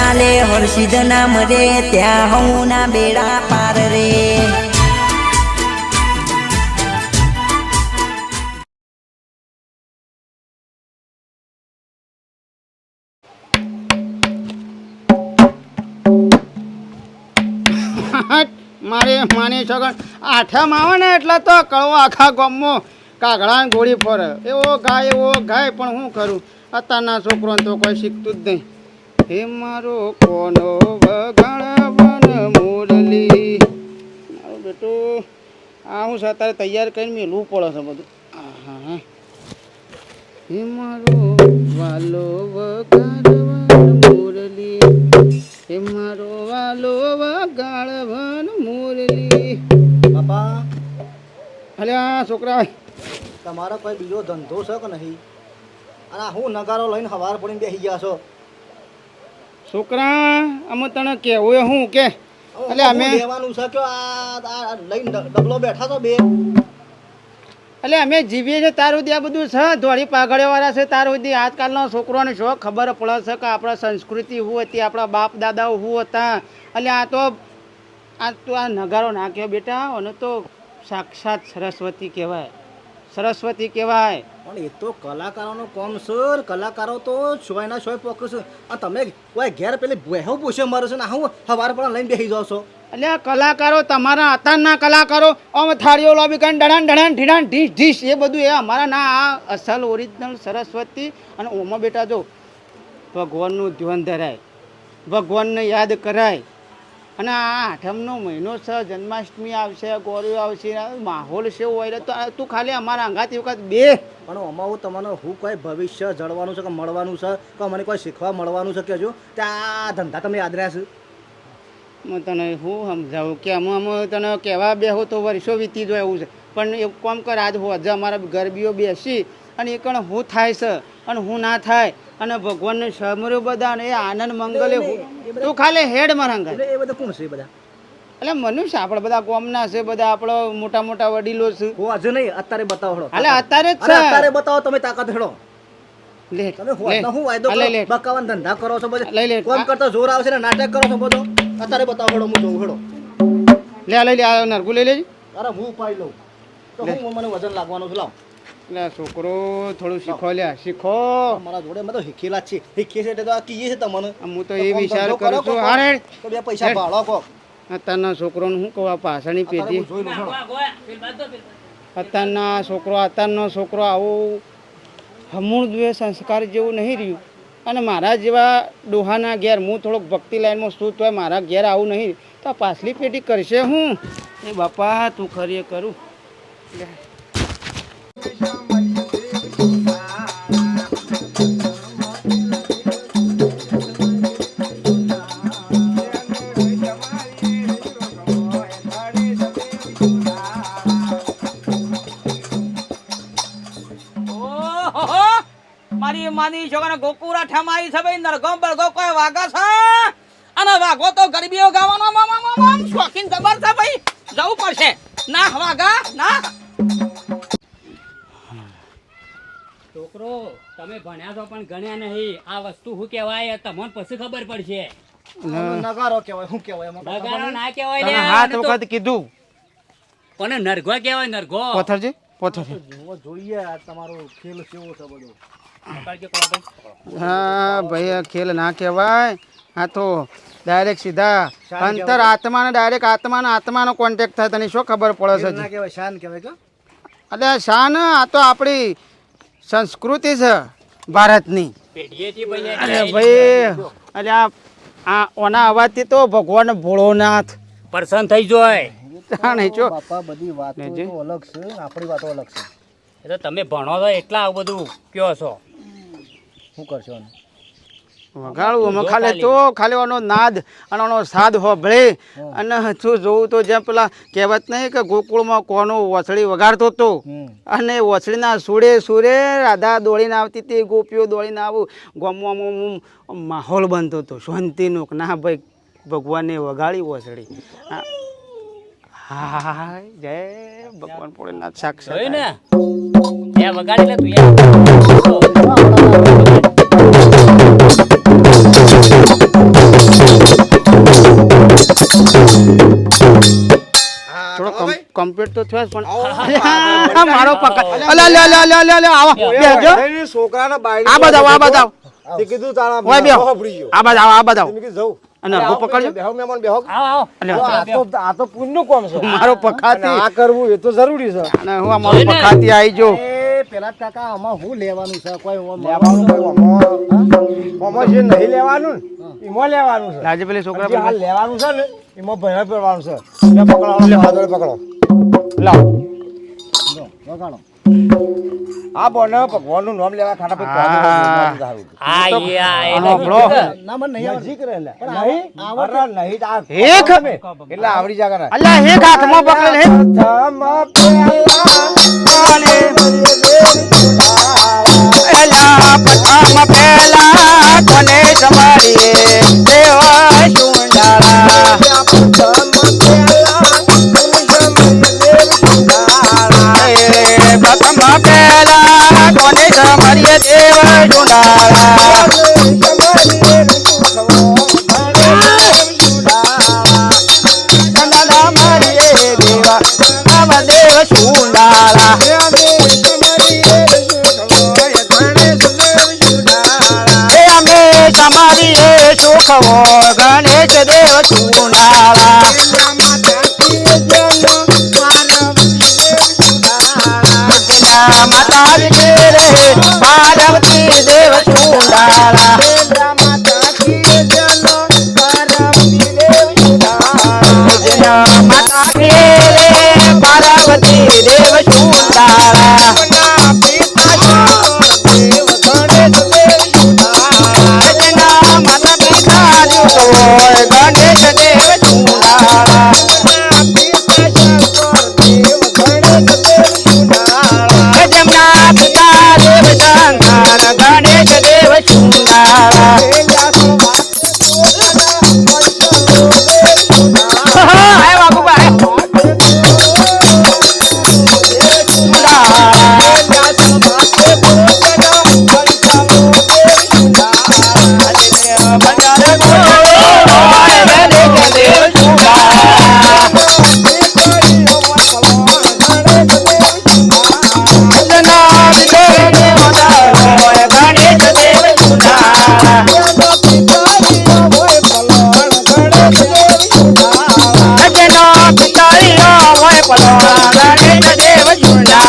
ચાલે હર્ષિદ નામ રે ત્યાં હું ના બેડા પાર રે. મારે માની છગન આઠા આવે ને એટલે તો કળવો આખા ગામમાં કાગડા ગોળી ફરે. એવો ગાય એવો ગાય, પણ હું કરું? અત્યારના છોકરોને તો કોઈ શીખતું જ નહીં. હે મારો કોનો વગાડવન મુરલી? મારો બેટો આ હું અત્યારે તૈયાર કરીને મેલું પડે છે બધું. આહા. હે. મારો વાલો વગાડવન મુરલી? હે મારો વાલો વગાડવન મુરલી? બાપા. અલ્યા છોકરા. તમારો કોઈ બીજો ધંધો છે કે નહીં? અને આ હું નગારો લઈને હવાર પડીને બેસી ગયા છો? છોકરા અમે તને કેવું એ હું કે? એટલે અમે લેવાનું છે કે આ લઈને ડબલો બેઠા છો બે. એટલે અમે જીવીએ છીએ તાર સુધી આ બધું છે? ધોળી પાઘડિયાવાળા છે તાર સુધી? આજકાલનો છોકરોને શું ખબર પડે છે કે આપણા સંસ્કૃતિ શું હતી આપણા બાપ દાદાઓ શું હતા? એટલે આ તો આ તો આ નગારો નાખ્યો બેટા અને તો સાક્ષાત સરસ્વતી કહેવાય. સરસ્વતી કહેવાય. પણ એ તો કલાકારોનો કોમ સર કલાકારો તો શોયના શોય પોકર છે. અને તમે કોઈ ઘેર પેલી બેહો પૂછે મારો છે ને હું સવાર પણ લઈને બેસી જાવ છો. એટલે આ કલાકારો તમારા અત્યારના કલાકારો આમ થાળીઓ લોબી કરીને ડણાન ડણાન ઢીડાન ઢીસ ઢીસ એ બધું એ અમારા ના આ અસલ ઓરિજિનલ સરસ્વતી અને ઓમાં બેટા જો ભગવાનનું ધ્યાન ધરાય ભગવાનને યાદ કરાય અને આ આઠમનો મહિનો છે જન્માષ્ટમી આવશે ગોરી આવશે માહોલ છે હોય તો તું ખાલી અમારા અંગાતી વખત બે. પણ અમા હું તમને હું કોઈ ભવિષ્ય જળવાનું છે કે મળવાનું છે કે મને કોઈ શીખવા મળવાનું છે કે હજુ ત્યાં ધંધા તમે યાદ રહ્યા છે હું તને હું સમજાવું કે અમે અમે તને કહેવા બેહો તો વર્ષો વીતી જાય એવું છે. પણ એવું કામ કર આજ હોજ અમારા ગરબીઓ બેસી અને એ કણ હું થાય છે અને હું ના થાય અને ભગવાનને સમર્યો બધા અને એ આનંદ મંગલે હું- તું ખાલી હેડ મરંગા એ બધા કોણ છે બધા? એટલે મનુષ્ય આપણે બધા કોમના છે બધા આપણો મોટા મોટા વડીલો છે. હું આજે નહીં અત્યારે બતાવો. હાલે અત્યારે જ અત્યારે બતાવો તમે તાકાત હેડો. લે તમે હું વાયદો લે બકાવાન ધંધા કરો છો બધો? લઈ લે. કોમ કરતા જોર આવશે ને નાટક કરો છો બધો? અત્યારે બતાવો હેડો હું જોઉં હેડો. લે લે આ નરગું લઈ લેજે. અરે હું ઉપાડી લઉં. તો હું મને વજન લાગવાનું છે લાવ. એટલે છોકરો થોડું શીખો લ્યા શીખો. મારા જોડે મેં તો શીખેલા છે શીખીએ છે એટલે તો આ કીએ છે તમને. હું તો તો એ વિચાર કરું છું. હારે તો બે પૈસા ભાડો કો અત્યારના છોકરોને શું કહું આ પાછળની પેઢી. અત્યારના છોકરો અત્યારનો છોકરો આવું હમૂળ દ્વે સંસ્કાર જેવું નહીં રહ્યું. અને મારા જેવા ડોહાના ઘેર હું થોડોક ભક્તિ લાઈનમાં શું તોય મારા ઘેર આવું નહીં તો પાછલી પેઢી કરશે હું? એ બાપા તું ખરી કરું. છોકરા ગોકુરા ઠમાઈ છે ભાઈ નરગો બરગો કોઈ વાગા છે. અને વાગો તો ગરબીઓ ગાવાનો શોખીન જબર છે ભાઈ. જવું પડશે. ના વાગા ના. છોકરો તમે ભણ્યા છો પણ ગણ્યા નહીં. આ વસ્તુ શું કહેવાય તમને પછી ખબર પડશે. નગારો કહેવાય શું કહેવાય એમાં? ના કહેવાય તને હાથ વખત કીધું. પણ નરગો કહેવાય નરગો પોથરજી પોથરજી. જોવો જોઈએ તમારો ખેલ કેવો છે બધો. હા ભાઈ ખેલ ના કહેવાય. હા તો ડાયરેક્ટ સીધા અંતર આત્માને ડાયરેક્ટ આત્માનો આત્માનો કોન્ટેક્ટ થાય તને શું ખબર પડે છે શાન કહેવાય એટલે શાન આ તો આપણી સંસ્કૃતિ છે ભારતની. ભાઈ અરે ભાઈ અરે આ આ ઓના અવાજથી તો ભગવાન ભોળોનાથ. પ્રસન્ન થઈ જોય. જાણે છો બાપા બધી વાતો અલગ છે આપણી વાતો અલગ છે. એ તમે ભણો છો એટલા બધું કયો છો? શું કરશો વગાડવું અમે ખાલી તો ખાલી એનો નાદ અને એનો સાદ હોભળે અને શું જોવું તો જેમ પેલા કહેવત નહીં કે ગોકુળમાં કોનો વસળી વગાડતો હતો. અને વસળીના સુરે સુરે રાધા દોડીને આવતી હતી ગોપીઓ દોડીને આવું. ગમવા આમ આમ માહોલ બનતો હતો. શાંતિનો કે ના ભાઈ ભગવાને વગાડી વસળી. હા. હા જય ભગવાન ભોળેનાથ. સાક્ષ ને ત્યાં મારો બાઈ આ બતાવ આ બતાવ કીધું તારા ઓય આ બતાવ આ બતાવ પકડજો. બેહો મારો પખાતી. આ કરવું એ તો જરૂરી છે. અને હું મારો પખાતી આવી જો એ પેલા કાકા આમાં હું લેવાનું છે? કોઈ લેવાનું કોઈ ઓમો. ઓમો જે નહીં લેવાનું એમાં લેવાનું છે. આજે પેલી છોકરા હાલ લેવાનું છે ને એમાં ભેળા પડવાનું છે. એટલે પકડો લે હાથોડે પકડો. લાવ વગાડો. આ બોને ભગવાનનું નામ લેવા ખાના પછી આ યા આનો બ્રો ના મને નહીં આવડી કરે રહે લે. નહીં? અરે નહીં આ એક. એટલે આવડી જાગા અલ્યા એક હાથમાં પકડેલ હે એલા તેના માતા રે પાર્વતી દેવ સુનારા તેના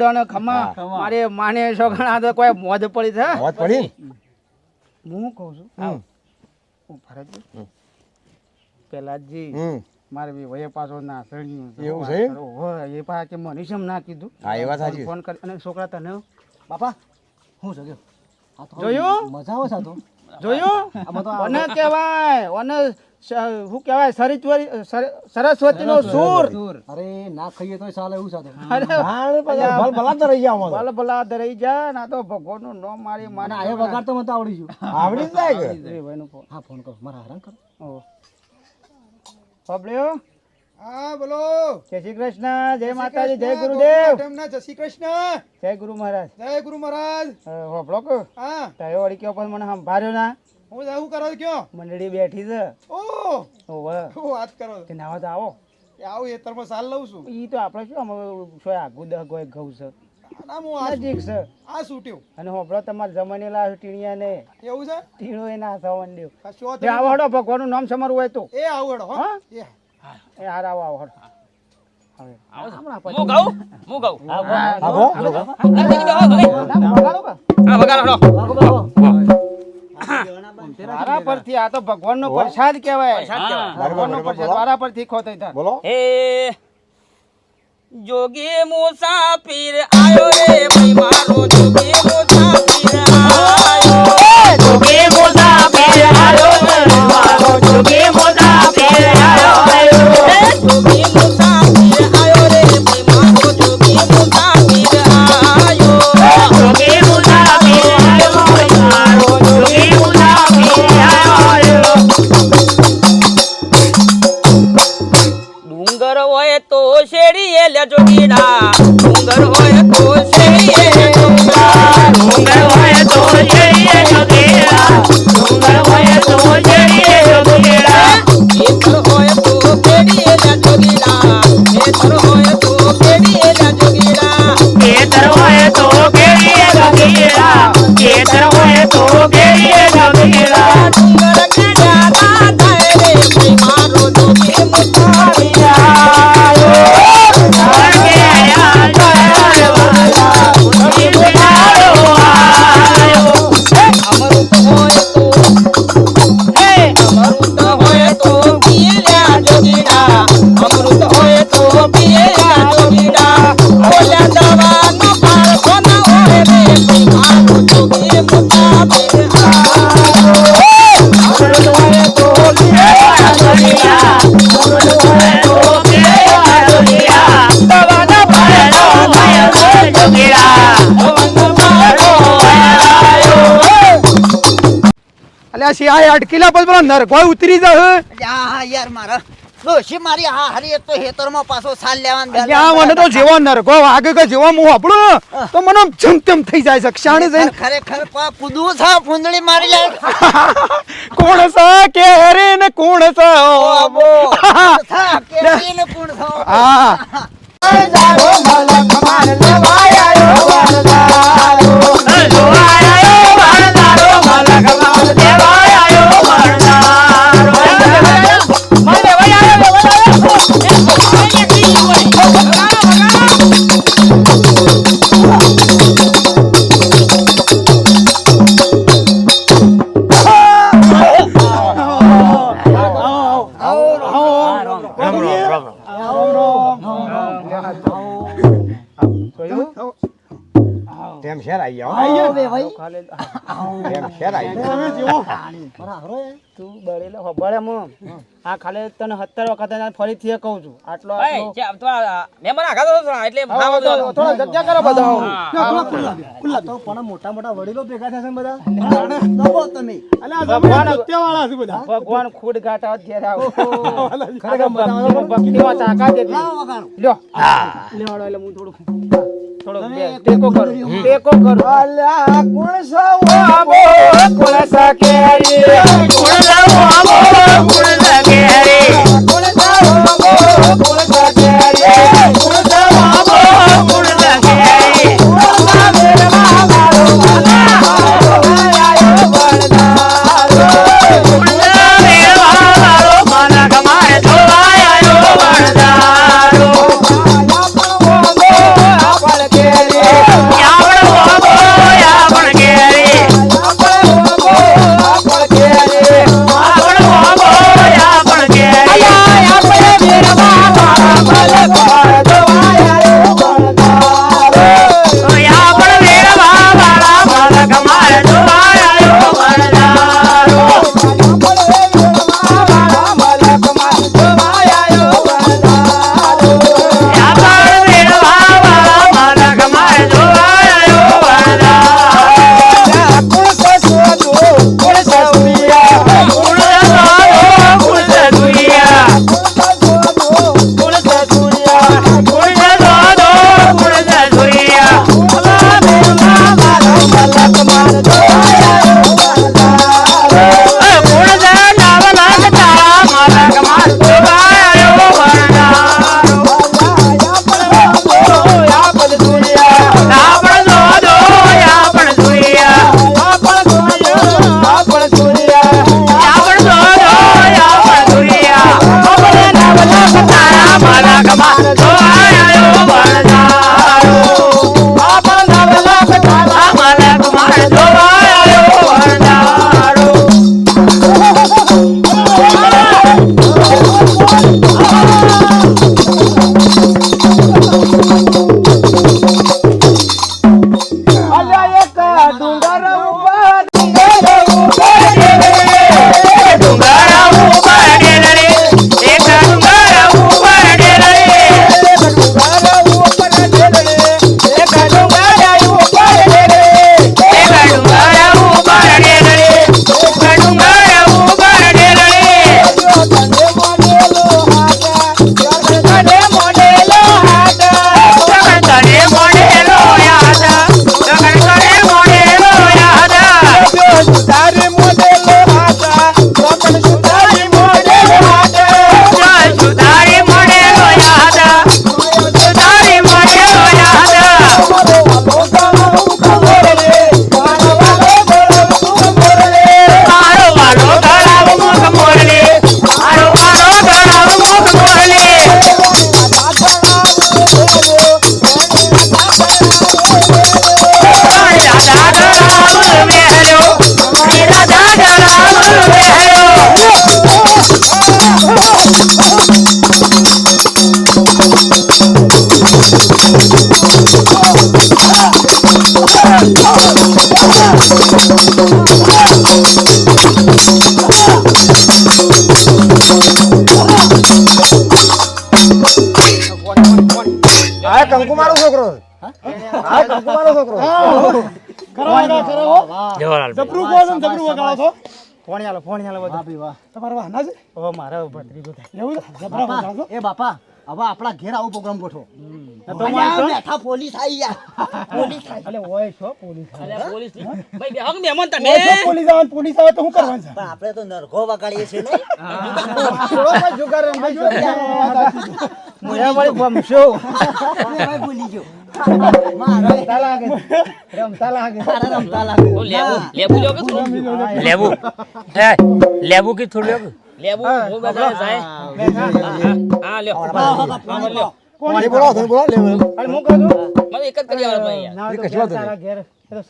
મારા ખમા મારે માને છોકરા તો કોઈ મોજ પડી છે? મોજ પડી? હું કહું છું? હું. ફરજ પેલાજી મારે બી વયે પાછો ના સળ્યું એવું છે? એ પા કે મનીષમ ના કીધું? હા, એ વાત સાચી. ફોન કરી અને છોકરા તને બાપા હું જગ્યો. જોયું? મજા આવે સાતો જોયું? આ- કહેવાય ઓને શું કહેવાય? સરસ્વતી સર- સરસ્વતીનો સૂર. અરે ના ખાઈએ તો ચાલે એવું સાથે. અરે ભલ ભલા તો રહી જાવ ભલ ભલા ધરાઈ જા ના તો ભગવાનનું નો મારી માને આ વગાડતો મને તો આવડી ગયું. આવડી જાય કે? એ ભાઈનો ફોન. હા ફોન કરો. મારા હેરાન કરો. ઓ સાંભળ્યો હા બોલો. જય શ્રી કૃષ્ણ જય માતાજી જય ગુરુદેવ. જય શ્રી કૃષ્ણ. જય ગુરુ મહારાજ. જય ગુરુ મહારાજ. હોભળો કે? હા. તયો વળી કયો પણ મને સંભાળ્યો ના. હું શું કરો કયો મંડળી બેઠી છે ઓ ઓવે વાત કરો કે તે નાવા તો આવો એ આવું એ તરમાં સાલ લઉં છું ઈ તો આપણે શું અમે શું આગુ દહ ગોય ઘઉં છે ના હું આ નજીક છે આ સૂટ્યું અને હોભળો તમારે જમાનેલા ટીણિયા ને એવું છે ટીણો એ ના થવા માંડ્યો આ શું જે આવો હડો ભગવાનનું નામ સમારું હોય તો એ આવડો હેડો હા? હા એ એ હાર આવો આવો હડો હવે હમણાં પછી. હું કહું હું કહું આવો ભલે. ના, વગાડો? હા વગાડો હળો. બાબુ પરથી આ તો ભગવાન નો પ્રસાદ કહેવાય. ભગવાન નો પ્રસાદ વારા પરથી ખોતો બોલો. હે જોગી મુસાફિર આયો રે ભાઈ મારો જોગી મુસાફિર આયો. અલ્યા શિયા અટકીલા પર પેલો નરગોય ઉતરી જા હા. યાર મારા. ડોશી મારી હા હરી એક તો હેતરમાં પાછો સાલ લેવાનું અલ્યા મને તો જેવો નરગો વાગે કે જેવો હું. આપણો તો મને જમતમ થઈ જાય છે ક્ષાણે જઈને. ખરેખર પા કૂદવું છે ફૂંદડી મારી લે. કોણ સા કે હરે ને કોણ સા ઓબો થા કેરીને પૂણ થો હા તેમ શેર આવી તેમ તું બળેલો હબળે આ ખાલી તને વખત કહું છું. આટલો તો એટલે. થોડો જગ્યા કરો બધા. તો પણ મોટા મોટા વડીલો ભેગા થયા છે બધા? દબો તમે. ભગવાન સત્યવાળા છે બધા. ભગવાન ખુદ ગાટા ઘેર આવો. ખરેખર ભક્તિમાં ભક્તિમાં તાકાત એટલી. લ્યો. લેવાડો એટલે હું થોડું થોડો બે ટેકો કરું ટેકો કરું અલ્યા કોણ સવો આબો કોણ સકેરી કોણ સવો આબો કોણ સકેરી કોણ સવો આબો કોણ સકેરી કોણ છોકરો. છોકરો કરો આગા કરો હો. જબરું કહો છો ને જબરું વગાડો છો? ફોન આલો ફોન આલો વાહ ભાઈ વાહ. તમારા વાહના છે? ઓ મારો ભત્રીજો થાય. એવું જબરા વગાડો એ બાપા હવે આપણા ઘેર આવો પ્રોગ્રામ ગોઠવો. તો બેઠા પોલીસ આવી પોલીસ અલે ઓય છો પોલીસ અલ્યા પોલીસ ભાઈ બેહો કે મહેમાન તમે? પોલીસ આવે પોલીસ આવે તો શું કરવાનું છે? આપણે તો નરઘો વગાડીએ છીએ ને જુગાર રમાઈ મોયા વળી ભમશો. ભાઈ ભૂલી ગયો રમતા લાગે. રમતા લાગે. રમતા લાગે. લેબુ લેબુ લ્યો કે થોડું? લેબુ હે લેબુ કે થોડું લેબુ લેબુ બધા જાય. હા લ્યો. હા, લ્યો. પાણી બોલો તમે બોલો લે અને હું કહું મને એક જ કરી આવડે ભાઈ યાર. ના હોય તારા ઘેર એ તો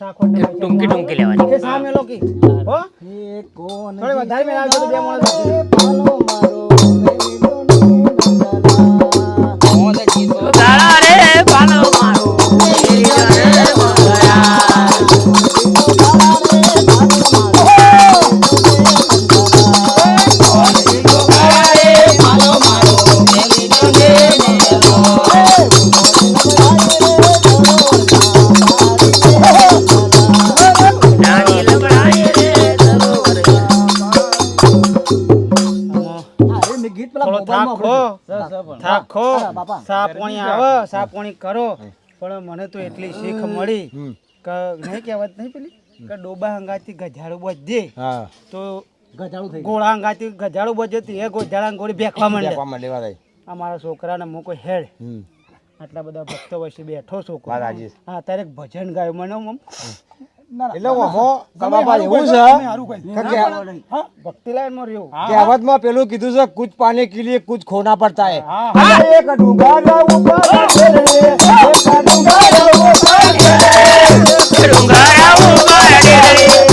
ટૂંકી ટૂંકી લેવાની. સામે લોકી. હો? એ કોણ થોડી વધારે મેળ આવજો બે માણસ. પાલો મારો બાપા. સાપોણી આવે સાપોણી કરો. પણ મને તો એટલી શીખ મળી કે નહીં કહેવત નહીં પેલી? કે ડોબા હંગાથી ગજાડું બજે હા. તો ગજાળું ગોળા હંગાથી ગજાડું બજે તો એ ગોજાળા ગોળી બેખવા માંડે. પામાં લેવા દે આ મારા છોકરાને હું કોઈ હેડ આટલા બધા ભક્તો વચ્ચે બેઠો છોકરો. હા અત્યારે ભજન ગાયું મને એટલે ઓહો બાપા એવું છે? ભક્તિ લાઈનમાં રહ્યો. કહેવતમાં પેલું કીધું છે કુછ પાને કે લીએ કુછ ખોના પડતા હે. એક ડુંગા ના ઉપર એક ડુંગર ઉપર ડુંગરા ઉગડે રે.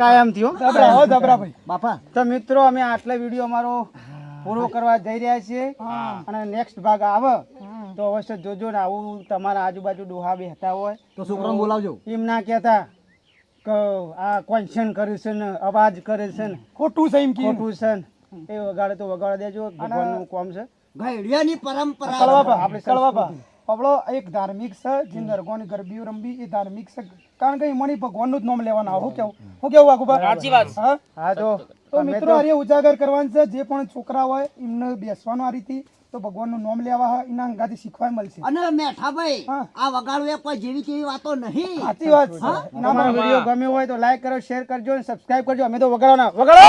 કાયમ થયો. દબરા હો જબરા ભાઈ. બાપા તો મિત્રો અમે આટલા વીડિયો અમારો પૂરો કરવા જઈ રહ્યા છીએ. અને નેક્સ્ટ ભાગ આવે તો અવશ્ય જોજો ને આવું તમારા આજુબાજુ ડોહા બેહતા હોય. તો છોકરાને બોલાવજો. એમ ના કહેતા કે આ ક્વેશ્ચન કરે છે ને અવાજ કરે છે ને. ખોટું છે એમ કે. ખોટું છે એ વગાડે તો વગાડી દેજો. ભગવાનનું કોમ છે. ઘડિયાની પરંપરા કળવાપા આપણે કળવાપા આપણો એક ધાર્મિક છે જે નરગોની ગરબીઓ રમવી એ ધાર્મિક છે. કારણ કે એમાંની ભગવાનનું જ નામ લેવાના. હું કેવું? હું કેવું આગુબા સાચી વાત. હા? હા તો તો મિત્રો આ ઉજાગર કરવાનું છે. જે પણ છોકરા હોય એમને બેસવાનું આ રીતે તો ભગવાનનું નામ લેવા હોય એના અંગાથી શીખવા મળશે. અને મેઠાભાઈ હા. આ વગાડવું એ કોઈ જેવી કેવી વાતો નહીં. સાચી વાત છે. અમારો વીડિયો ગમ્યો હોય તો લાઈક કરો શેર કરજો અને સબસ્ક્રાઇબ કરજો. અમે તો વગાડવાના. વગાડો!